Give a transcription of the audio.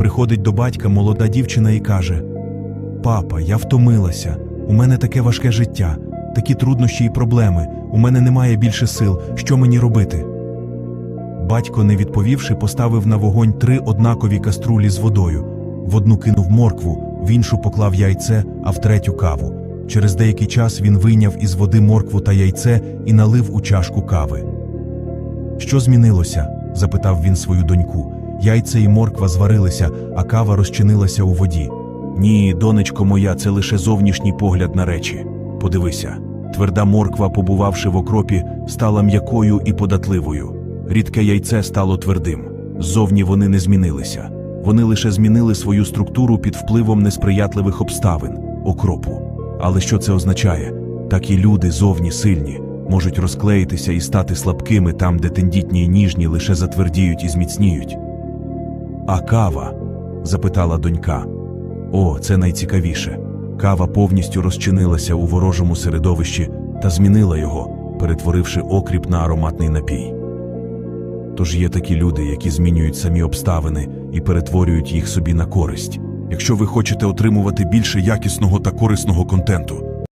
Приходить до батька молода дівчина і каже: Папа, я втомилася, у мене таке важке життя, такі труднощі і проблеми, у мене немає більше сил, що мені робити? Батько, не відповівши, поставив на вогонь три однакові каструлі з водою. В одну кинув моркву, в іншу поклав яйце, а в третю каву. Через деякий час він вийняв із води моркву та яйце і налив у чашку кави. Що змінилося? запитав він свою доньку. Яйце і морква зварилися, а кава розчинилася у воді. Ні, донечко моя, це лише зовнішній погляд на речі. Подивися, тверда морква, побувавши в окропі, стала м'якою і податливою. Рідке яйце стало твердим. Ззовні вони не змінилися. Вони лише змінили свою структуру під впливом несприятливих обставин, окропу. Але що це означає? Такі люди зовні сильні, можуть розклеїтися і стати слабкими там, де тендітні і ніжні лише затвердіють і зміцніють. А кава? запитала донька. О, це найцікавіше. Кава повністю розчинилася у ворожому середовищі та змінила його, перетворивши окріп на ароматний напій. Тож є такі люди, які змінюють самі обставини і перетворюють їх собі на користь. Якщо ви хочете отримувати більше якісного та корисного контенту,